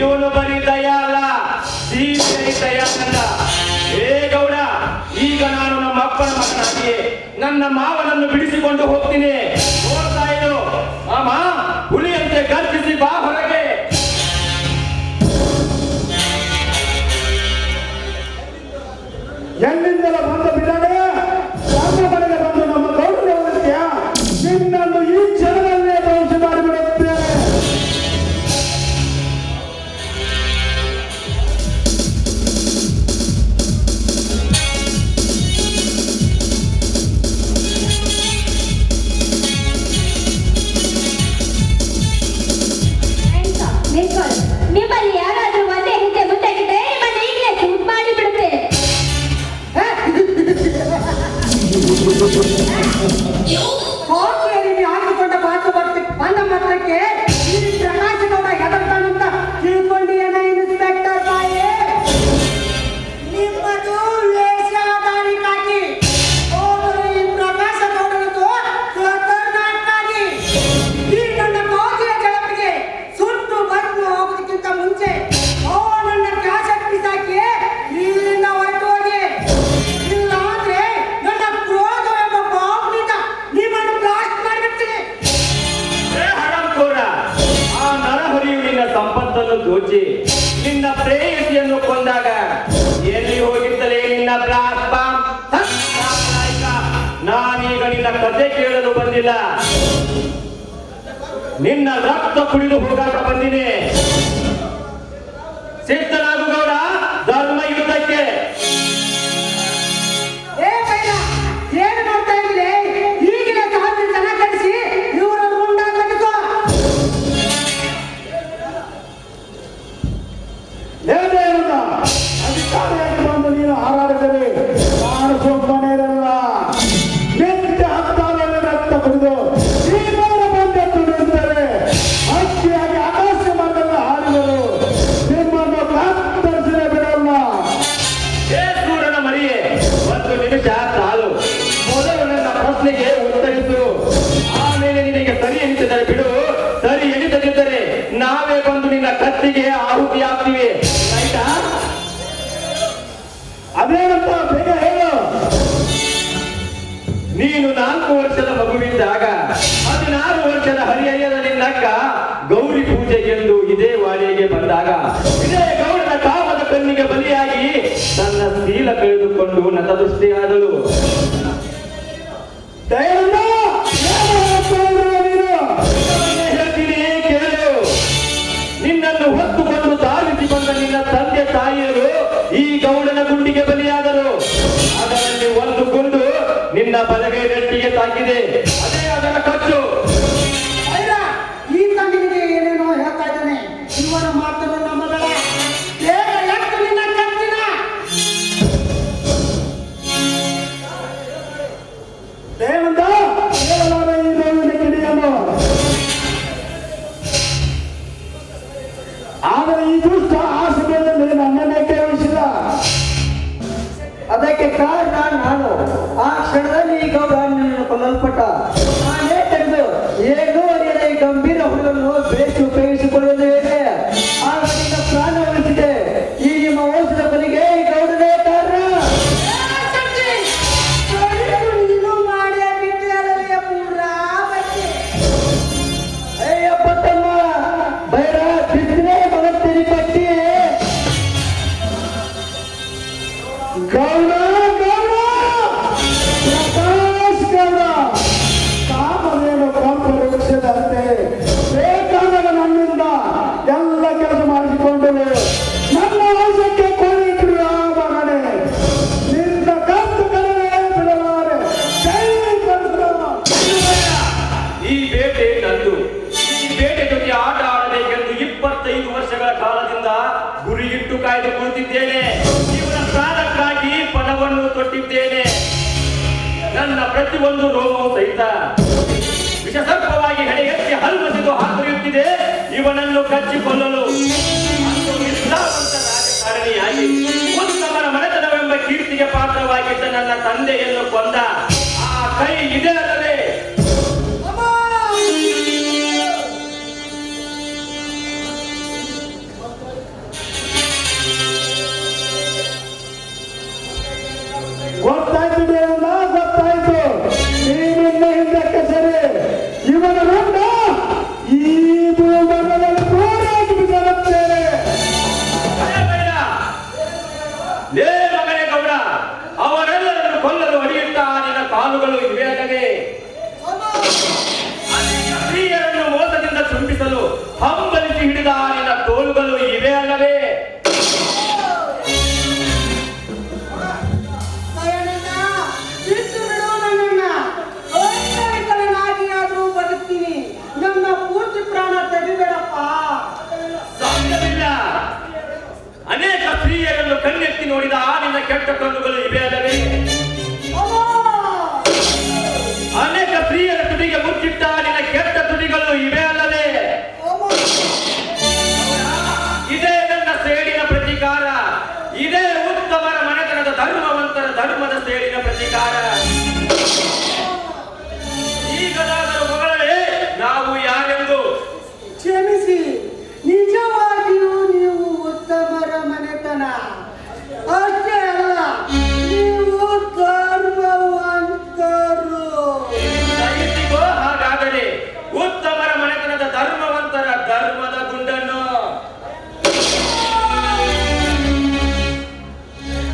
ಇವನು ಬರೀ ದಯ ಅಲ್ಲ ದಯಾನಂದ ಹೇ ಗೌಡ, ಈಗ ನಾನು ನಮ್ಮ ಅಪ್ಪನ ಮಗನಾಗಿ ನನ್ನ ಮಾವನನ್ನು ಬಿಡಿಸಿಕೊಂಡು ಹೋಗ್ತೀನಿ. ನೋಡ್ತಾ ಇದ್ದು ಮಾಮ, ಹುಲಿಯಂತೆ ಗರ್ಜಿಸಿ ಬಾ ಹೊರಗೆ. ಎಲ್ಲಿಂದಲೂ ಬಂದ ಬಿಡಲೇ ಬಂದಿಲ್ಲ ನಿನ್ನ ರಕ್ತ ಕುಡಿದು ಹೋಗಾಕ ಬಂದಿನಿ. ಸಿದ್ಧನ ಆತ್ಮೆಗೆ ಒತ್ತಡಿಸು ಆಮೇಲೆ ನಿನಗೆ ಸರಿ ಎನಿಸಿದರೆ ಬಿಡು. ಸರಿ ಎನಿಸದಿದ್ದರೆ ನಾವೇ ಬಂದು ನಿನ್ನ ಕತ್ತಿಗೆ ಆಹುತಿ ಆಗ್ತೀವಿ ಆಯ್ತಾ ಬೇಗ ಹೇಳು. ನೀನು ನಾಲ್ಕು ವರ್ಷದ ಮಗುವಿದ್ದಾಗ, ಹದಿನಾರು ವರ್ಷದ ಹರಿಹಯ್ಯದ ನಿನ್ನಕ್ಕ ಗೌರಿ ಪೂಜೆ ಎಂದು ಇದೇ ವಾಡಿಗೆ ಬಂದಾಗ, ಇದೇ ಗೌಡನ ಕಾಮದ ಕಣ್ಣಿಗೆ ಬಲಿಯಾಗಿ ತನ್ನ ಶೀಲ ಕಳೆದುಕೊಂಡು ನತದೃಷ್ಟಿಯಾದಳು. ತಾಕಿದೆ ಅದೇ ಅದರ ಖರ್ಚು. ಈ ಏನೇನೋ ಹೇಳ್ತಾ ಇದ್ದಾನೆ. ಇವನ ಮಾತನ್ನು ನಂಬಬೇಡ. ಬೇಗ ಎತ್ತು ನಿನ್ನ ಕತ್ತಿನ. ದಯಾನಂದ ಹೇಳಲಾರ ಈ ನೋವಿನ ಕಿಡಿಯನ್ನು. ಆದರೆ ಈ ದುಷ್ಟ ಆ ಸಮಯದಲ್ಲಿ ನನ್ನನ್ನೇ ಕೇಳಿಸಿದ ಅದಕ್ಕೆ ಕಾರಣ ನಾನು. ಆ ಕ್ಷಣದಲ್ಲಿ ಈ ಆ ಕೈ ಇದೆ ಅಲ್ಲವೇ ಕಾಲುಗಳು ಇವೆ ಅಲ್ಲವೇ? ಸ್ತ್ರೀಯರನ್ನು ಮೋಸದಿಂದ ಚುಂಬಿಸಲು ಹಂಬಲಿಸಿ ಹಿಡಿದ ನಿನ್ನ ತೋಳುಗಳು ಇವೆ ಅಲ್ಲವೇ? ಅನೇಕ ಸ್ತ್ರೀಯರನ್ನು ಕಣ್ಣೆತ್ತಿ ನೋಡಿದ ಆಡಿನ ನಿನ್ನ ಕೆಟ್ಟ ಕಣ್ಣುಗಳು ಇವೆ ಅಲ್ಲವೇ? ತುದಿಗೆ ಮುಚ್ಚಿಟ್ಟ ನಿನ್ನ ಕೆಟ್ಟ ತುದಿಗಳು ಇವೆ ಅಲ್ಲದೆ? ಇದೇ ನನ್ನ ಸೇಡಿನ ಪ್ರತಿಕಾರ. ಇದೇ ಉತ್ತಮರ ಮನೆತನದ ಧರ್ಮವಂತರ ಧರ್ಮದ ಸೇಡಿನ ಪ್ರತಿಕಾರ. ಈಗಲಾದರೂ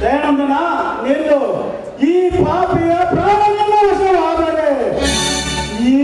ದಯಾನಂದನ ನಿಲ್ಲು ಈ ಪಾಪಿಯ ಪ್ರಾಣವನ್ನು ವಶವಾದರೆ ಈ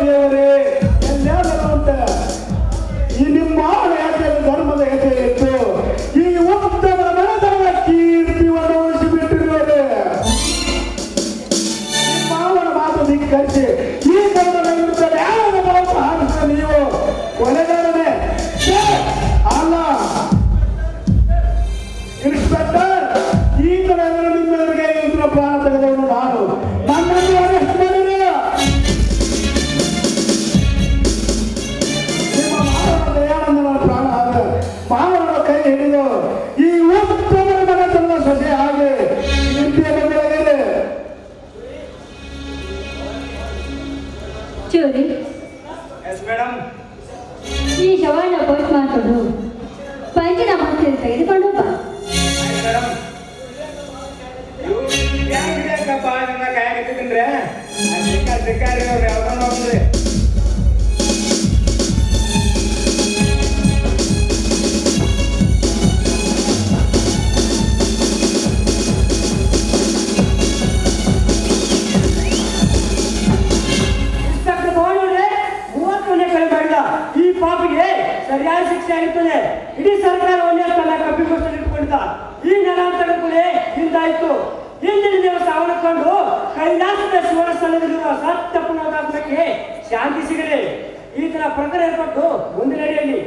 ದೇವರೇ ಎಲ್ಲ ಉಂಟ ಈ ನಿಮ್ಮ ಯಾಕೆ ಧರ್ಮದ ಹೆಸರು ಆನಂದ ಶಿವನ ಸಲ್ಲದಿರುವ ಅಸಾಧ್ಯ ಶಾಂತಿ ಸಿಗಲಿ. ಈ ತರ ಪ್ರಕರಣ ಏರ್ಪಟ್ಟು ಮುಂದಿನಡಿಯಲ್ಲಿ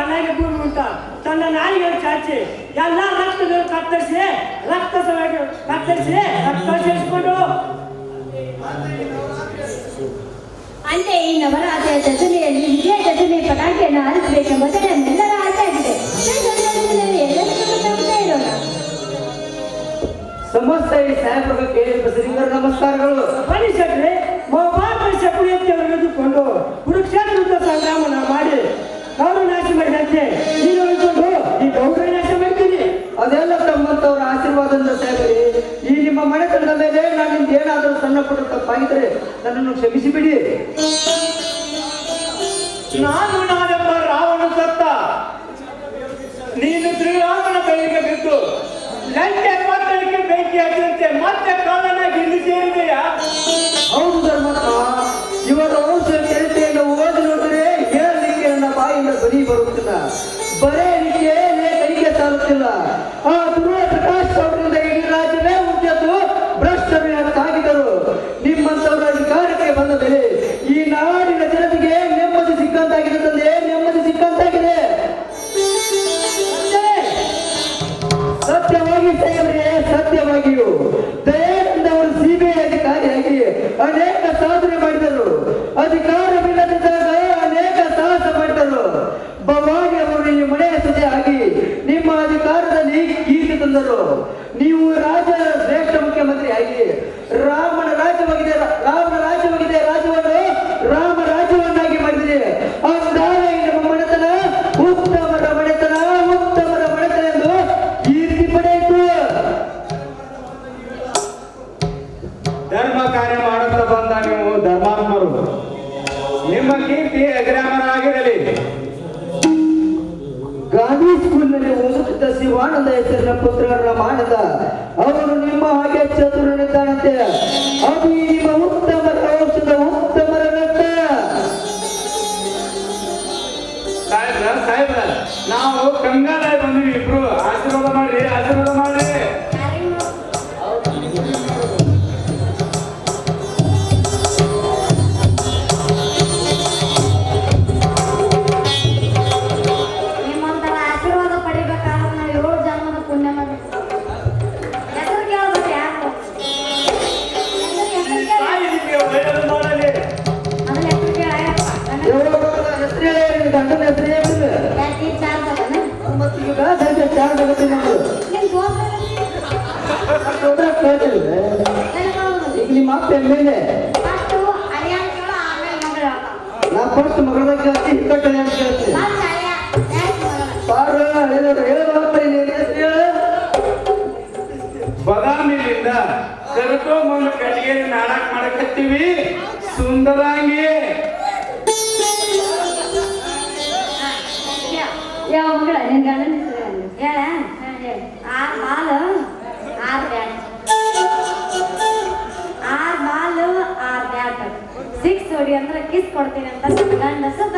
ಹಣೆಗೆ ಬೂರು ಅಂತ. ತನ್ನ ನಾಯಿಗೆ ಚಾಚಿ. ಎಲ್ಲ ರಕ್ತದ ಕತ್ತರಿಸಿ ರಕ್ತ ಸಲಾಗಿ ಕತ್ತರಿಸಿ ರಕ್ತ ಸೇರಿಸ್ಕೊಂಡು. ಅಂದ್ರೆ ಈ ನವರಾತ್ರಿಯ ದಶಮಿಯಲ್ಲಿ ವಿಜಯ ದಶಮಿ ಪಟಾಕಿಯನ್ನು ಆರಿಸಬೇಕು ಮೊದಲೇ ನಮ್ಮೆಲ್ಲರ ಆಟ ಇದೆ ಸಮಸ್ತ ಈ ಸಾಯಂಕಾಲಕ್ಕೆ ಪ್ರಸರಿಂಗರ ನಮಸ್ಕಾರಗಳು. ಪರಿಷತ್ರೆ ಮೋಬಾ ಪರಿಷತ್ ಕುಡಿಯುತ್ತೆ ಅವರನ್ನು ಕೊಂಡು ಕುರುಕ್ಷೇತ್ರ ಸಂಗ್ರಾಮ ಮಾಡಿ ಅವರು ನಾಶ ಮಾಡಿದಂತೆ ನೀನು ಅನ್ಕೊಂಡು ಈ ಗೌಡ ನಾಶ ಮಾಡ್ತೀನಿ ಅದೆಲ್ಲ ತಮ್ಮಂತವ್ರ ಆಶೀರ್ವಾದದಿಂದ ಸೇರಿ ಈ ನಿಮ್ಮ ಮನೆ ತಂದ ಮೇಲೆ ನಾನು ನಿಮ್ಗೆ ಏನಾದರೂ ಸಣ್ಣ ಪುಟ್ಟ ತಪ್ಪಾಗಿದ್ರೆ ನನ್ನನ್ನು ಕ್ಷಮಿಸಿಬಿಡಿ. ನಾನು ನಾನೆಂಬ ರಾವಣ ಸತ್ತ, ನೀನು ತ್ರಿರಾವಣ ಬೆಳಿಗ್ಗೆ ಬಿದ್ದು ಲಂಟೆ ಬರೇ ವಿಷಯ ಕೈಗೆ ಸಾರುತ್ತಿಲ್ಲ ಕಿರಿಯ ಗ್ರಾಮರಾಗಿರಲಿ ಗಾಂಧಿ ಸ್ಕೂಲ್ನಲ್ಲಿ ಓದುತ್ತಿದ್ದ ಶಿವಾನಂದ ಹೆಸರಿನ ಪುತ್ರರನ್ನ ಮಾಡದ ಅವರು ನಿಮ್ಮ ಹಾಗೆ ಚತುರನಿದ್ದಾನಂತೆ. ಅದು ನಿಮ್ಮ ಉತ್ತಮ ಔಷಧ, ಉತ್ತಮ ರಕ್ತ. ಸಾಹೇಬ್ರ ಸಾಹೇಬ್ರ, ನಾವು ಗಂಗಾ ಒಂದು ಕಟ್ಟಿಗೆ ನಾಟಕ ಮಾಡಕತ್ತೀವಿ ಸುಂದರಾಂಗಿ. ಯಾವ ಮಗಳ? ನಿನ್ ಗಂಡನ ಹೇಳ. Or ball or bat. Or ball or bat. Six ಹೊಡಿ ಅಂದ್ರೆ ಕಿಸ್ ಕೊಡ್ತೀನಿ ಅಂತ ಗಂಡ ಸುಬ್ಬ.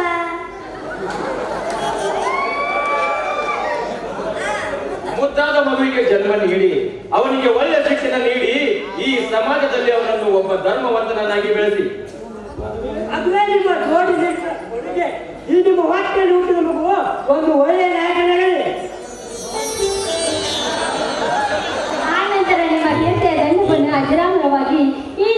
ಮುದ್ದಾದ ಮಗುವಿಗೆ ಜನ್ಮ ನೀಡಿ ಅವನಿಗೆ ಒಳ್ಳೆ ಸಮಾಜದಲ್ಲಿ ಅವರನ್ನು ಒಬ್ಬ ಧರ್ಮವಂತನನ್ನಾಗಿ ಬೆಳೆಸಿ. ನಿಮ್ಮ ನಿಮ್ಮ ಒಂದು ಒಳ್ಳೆಯ ನಿಮ್ಮ ಅಜರಾಮರವಾಗಿ ಈ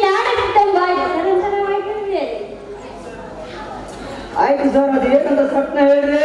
ಆಯ್ತು ಸರ್ ಅದು ಏನಂತ ಸ್ವಪ್ನ ಹೇಳ್ರಿ?